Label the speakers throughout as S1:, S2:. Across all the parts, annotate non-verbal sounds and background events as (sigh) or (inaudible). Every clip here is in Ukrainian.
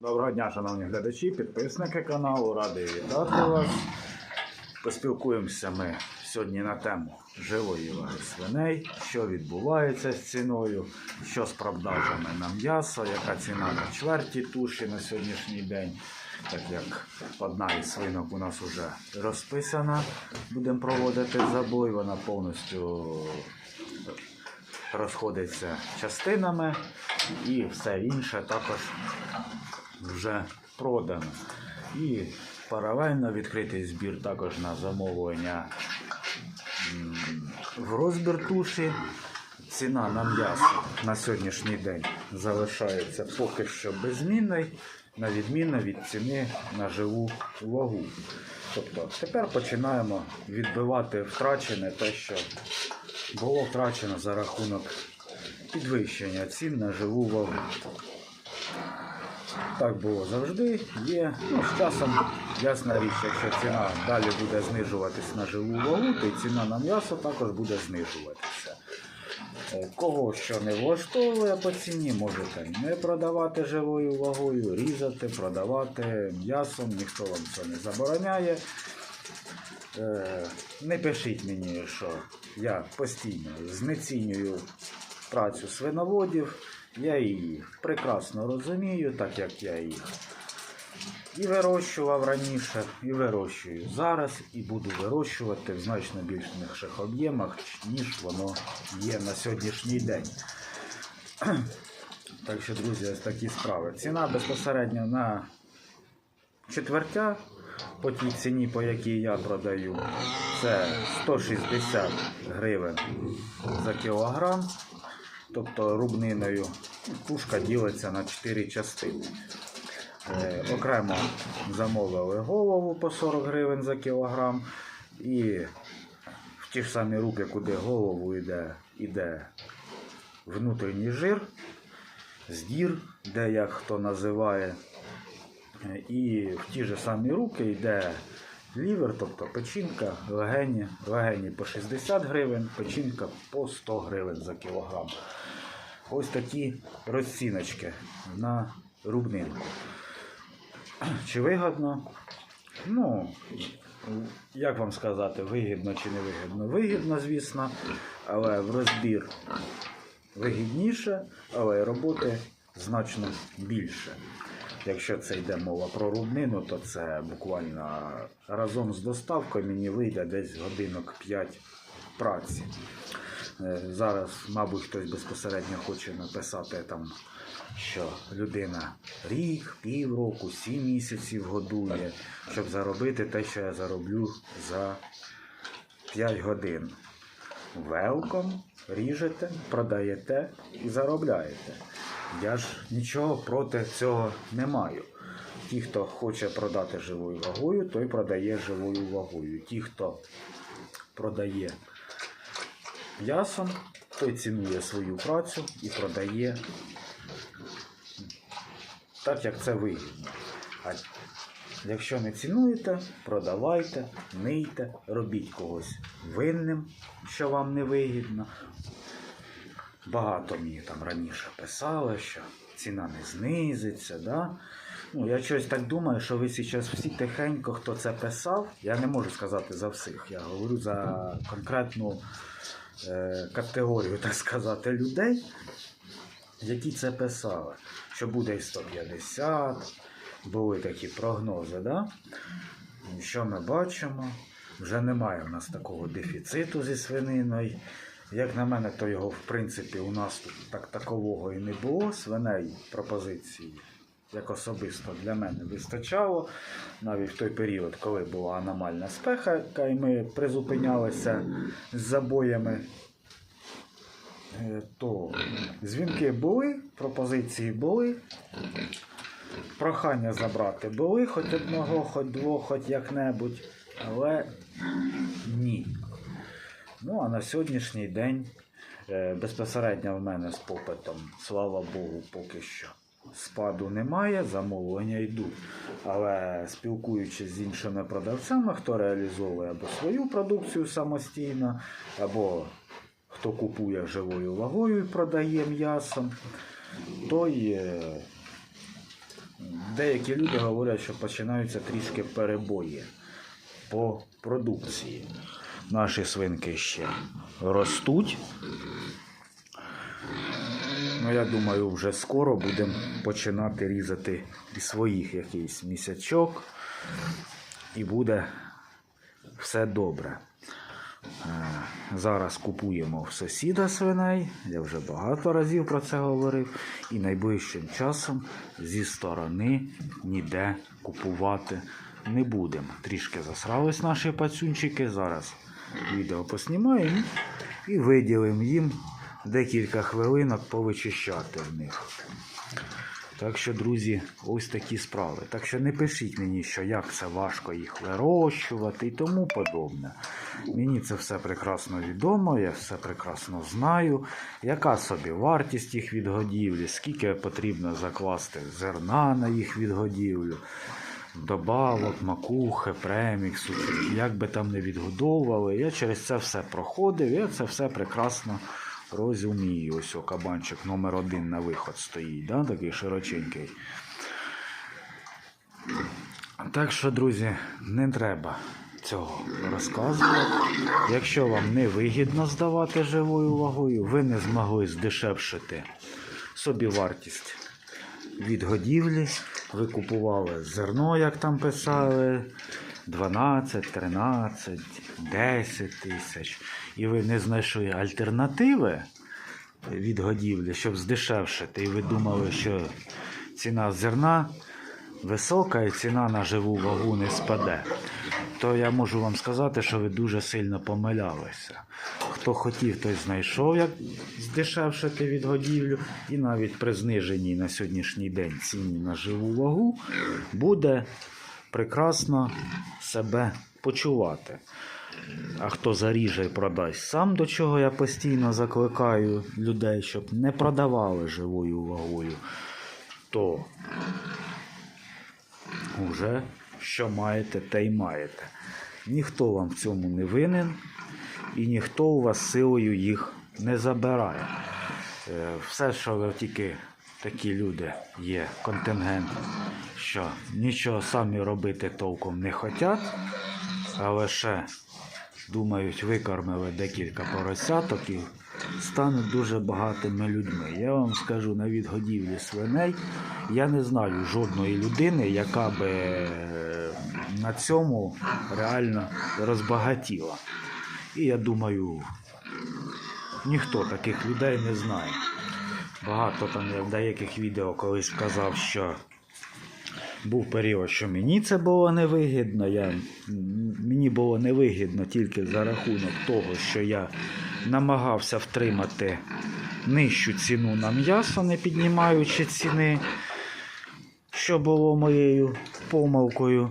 S1: Доброго дня, шановні глядачі, підписники каналу, радий вітати вас. Поспілкуємося ми сьогодні на тему живої ваги свиней, що відбувається з ціною, що з продажами на м'ясо, яка ціна на чверті туші на сьогоднішній день. Так як одна із свинок у нас вже розписана, будемо проводити забой, вона повністю розходиться частинами і все інше також вже продано. І паралельно відкритий збір також на замовлення в розбір туші. Ціна на м'ясо на сьогоднішній день залишається поки що беззмінною, на відміну від ціни на живу вагу. Тобто тепер починаємо відбивати втрачене те, що було втрачено за рахунок підвищення цін на живу вагу. Так було завжди, є. Ну, з часом, ясна річ, якщо ціна далі буде знижуватись на живу вагу, то ціна на м'ясо також буде знижуватися. Е, Кого що не влаштовує по ціні, можете не продавати живою вагою, різати, продавати м'ясом, ніхто вам це не забороняє. Е, Не пишіть мені, що я постійно знецінюю працю свиноводів. Я їх прекрасно розумію, так як я їх і вирощував раніше, і вирощую зараз, і буду вирощувати в значно більших об'ємах, ніж воно є на сьогоднішній день. (clears throat) Так що, друзі, ось такі справи. Ціна безпосередньо на четвертя по тій ціні, по якій я продаю, це 160 гривень за кілограм. Тобто рубниною пушка ділиться на 4 частини. Е, окремо замовили голову по 40 гривень за кілограм. І в ті ж самі руки, куди голову йде, йде внутрішній жир, здір, де як хто називає. Е, І в ті ж самі руки йде лівер, тобто печінка, легені. Легені по 60 гривень, печінка по 100 гривень за кілограм. Ось такі розціночки на рубнинку. Чи вигідно? Ну, як вам сказати, вигідно чи не вигідно? Вигідно, звісно, але в розбір вигідніше, але роботи значно більше. Якщо це йде мова про рубнину, то це буквально разом з доставкою мені вийде десь годинок 5 праці. Е, Зараз, мабуть, хтось безпосередньо хоче написати там, що людина рік, півроку, сім місяців годує, щоб заробити те, що я зароблю за 5 годин. Велком, ріжете, продаєте і заробляєте. Я ж нічого проти цього не маю. Ті, хто хоче продати живою вагою, той продає живою вагою. Ті, хто продає м'ясом, той цінує свою працю і продає так, як це вигідно. А якщо не цінуєте, продавайте, нийте, робіть когось винним, що вам не вигідно. Багато мені там раніше писали, що ціна не знизиться. Да? Ну, я щось так думаю, що ви зараз всі тихенько, хто це писав, я не можу сказати за всіх, я говорю за конкретну е, категорію, так сказати, людей, які це писали, що буде і 150, були такі прогнози. Да? Що ми бачимо? Вже немає в нас такого дефіциту зі свининою. Як на мене, то його в принципі у нас тут так такового і не було. Свиней пропозиції, як особисто для мене вистачало. Навіть в той період, коли була аномальна спеха, і ми призупинялися з забоями, е, то дзвінки були, пропозиції були. Прохання забрати були, хоч одного, хоч двох, хоч як-небудь, але ні. Ну, а на сьогоднішній день е, безпосередньо в мене з попитом, слава Богу, поки що спаду немає, замовлення йдуть. Але спілкуючись з іншими продавцями, хто реалізовує або свою продукцію самостійно, або хто купує живою вагою і продає м'ясом, той е, деякі люди говорять, що починаються трішки перебої по продукції. Наші свинки ще ростуть. Ну, я думаю, вже скоро будемо починати різати і своїх якийсь місячок, і буде все добре. Е, Зараз купуємо в сусіда свиней. Я вже багато разів про це говорив. І найближчим часом зі сторони ніде купувати не будемо. Трішки засрались наші пацюнчики. Зараз відео поснімаємо і виділимо їм декілька хвилинок повичищати в них. Так що, друзі, ось такі справи. Так що не пишіть мені, що як це важко їх вирощувати і тому подобне. Мені це все прекрасно відомо, я все прекрасно знаю. Яка собі вартість їх відгодівлі, скільки потрібно закласти зерна на їх відгодівлю, добавок, макухи, преміксу, як би там не відгодовували. Я через це все проходив, я це все прекрасно розумію. Ось о, кабанчик номер один на виход стоїть, да? такий широченький. Так що, друзі, не треба цього розказувати. Якщо вам не вигідно здавати живою вагою, ви не змогли здешевшити собі вартість від годівлі, ви купували зерно, як там писали, 12, 13, 10 тисяч, і ви не знайшли альтернативи від годівлі, щоб здешевшити, і ви думали, що ціна зерна висока і ціна на живу вагу не спаде, то я можу вам сказати, що ви дуже сильно помилялися. Хто хотів, той знайшов, як здешевшити від годівлю, і навіть при зниженні на сьогоднішній день ціні на живу вагу буде прекрасно себе почувати. А хто заріже і продасть сам, до чого я постійно закликаю людей, щоб не продавали живою вагою, то вже що маєте, те й маєте. Ніхто вам в цьому не винен, і ніхто у вас силою їх не забирає. Е, Все, що тільки такі люди є, контингент, що нічого самі робити толком не хочуть, а лише думають, викормили декілька поросяток і стануть дуже багатими людьми. Я вам скажу на відгодівлі свиней, я не знаю жодної людини, яка би е, на цьому реально розбагатіла. І я думаю, ніхто таких людей не знає. Багато там я в деяких відео колись казав, що був період, що мені це було невигідно. Я, мені було невигідно тільки за рахунок того, що я намагався втримати нижчу ціну на м'ясо, не піднімаючи ціни, що було моєю помилкою.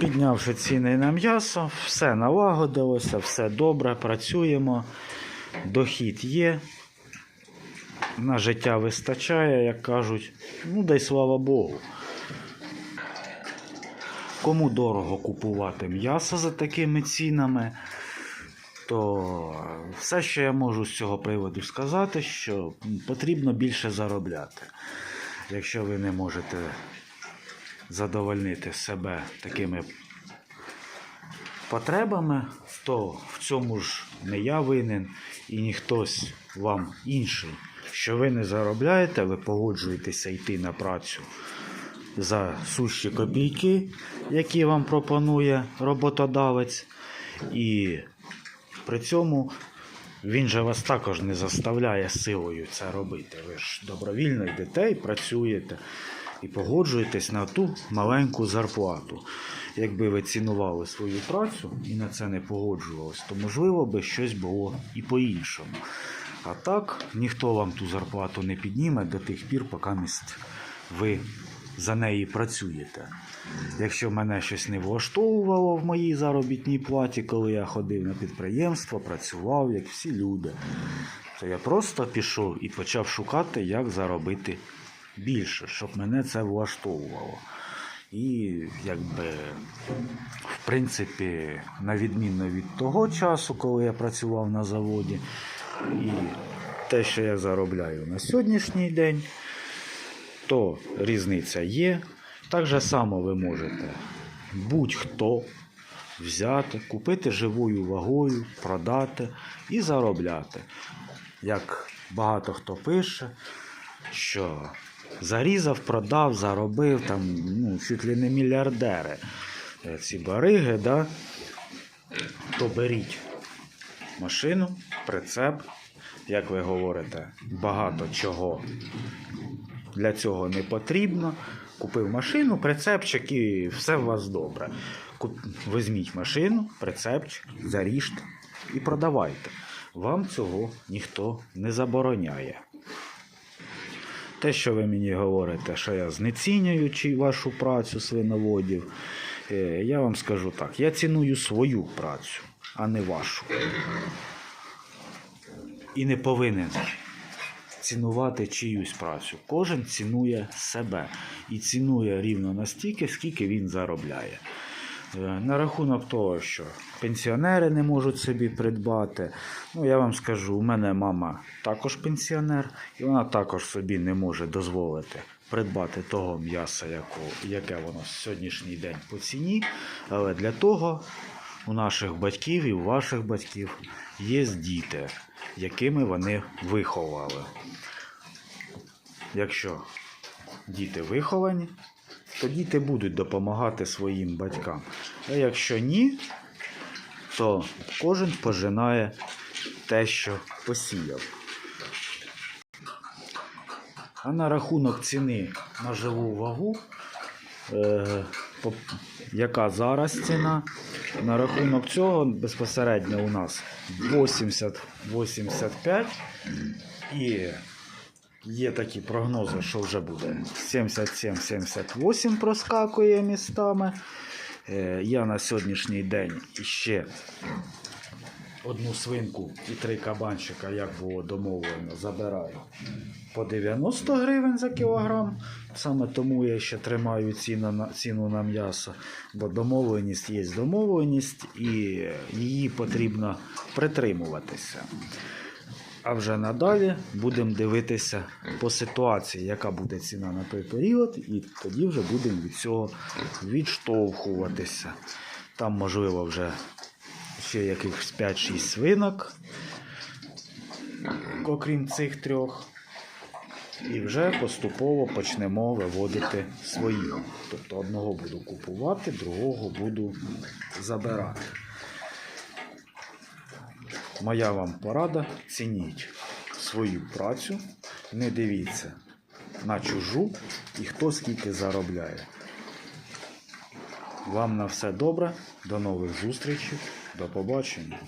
S1: Піднявши ціни на м'ясо, все налагодилося, все добре, працюємо, дохід є, на життя вистачає, як кажуть, ну дай слава Богу. Кому дорого купувати м'ясо за такими цінами, то все, що я можу з цього приводу сказати, що потрібно більше заробляти. Якщо ви не можете задовольнити себе такими потребами, то в цьому ж не я винен і ніхтось вам інший. Що ви не заробляєте, ви погоджуєтеся йти на працю за сущі копійки, які вам пропонує роботодавець, і при цьому він же вас також не заставляє силою це робити. Ви ж добровільно йдете і працюєте і погоджуєтесь на ту маленьку зарплату. Якби ви цінували свою працю і на це не погоджувались, то можливо би щось було і по-іншому. А так ніхто вам ту зарплату не підніме до тих пір, поки міст ви за неї працюєте. Якщо мене щось не влаштовувало в моїй заробітній платі, коли я ходив на підприємство, працював, як всі люди, то я просто пішов і почав шукати, як заробити більше, щоб мене це влаштовувало. І якби, в принципі, на відміну від того часу, коли я працював на заводі, і те, що я заробляю на сьогоднішній день, то різниця є. Так же само ви можете будь-хто взяти, купити живою вагою, продати і заробляти. Як багато хто пише, що зарізав, продав, заробив, там, ну, чуть ли не мільярдери. Е, Ці бариги, да? то беріть машину, прицеп, як ви говорите, багато чого для цього не потрібно. Купив машину, прицепчик і все у вас добре. Візьміть машину, прицепчик, заріжте і продавайте. Вам цього ніхто не забороняє. Те, що ви мені говорите, що я знецінюю вашу працю свиноводів, е, я вам скажу так: я ціную свою працю, а не вашу. І не повинен цінувати чиюсь працю. Кожен цінує себе і цінує рівно настільки, скільки він заробляє. Е, На рахунок того, що пенсіонери не можуть собі придбати. Ну, я вам скажу, у мене мама також пенсіонер, і вона також собі не може дозволити придбати того м'яса, яке воно сьогоднішній день по ціні. Але для того у наших батьків і у ваших батьків є діти, якими вони виховали. Якщо діти виховані, то діти будуть допомагати своїм батькам. А якщо ні, то кожен пожинає те, що посіяв. А на рахунок ціни на живу вагу, е, яка зараз ціна, на рахунок цього безпосередньо у нас 80-85 і Є такі прогнози, що вже буде 77-78 проскакує містами. Е, Я на сьогоднішній день ще одну свинку і три кабанчика, як було домовлено, забираю по 90 гривень за кілограм. Саме тому я ще тримаю ціну на, ціну на м'ясо, бо домовленість є домовленість і її потрібно притримуватися. А вже надалі будемо дивитися по ситуації, яка буде ціна на той період, і тоді вже будемо від цього відштовхуватися. Там, можливо, вже ще якихось 5-6 свинок, окрім цих трьох. І вже поступово почнемо виводити своїх. Тобто одного буду купувати, другого буду забирати. Моя вам порада: цініть свою працю, не дивіться на чужу і хто скільки заробляє. Вам на все добре, до нових зустрічей, до побачення.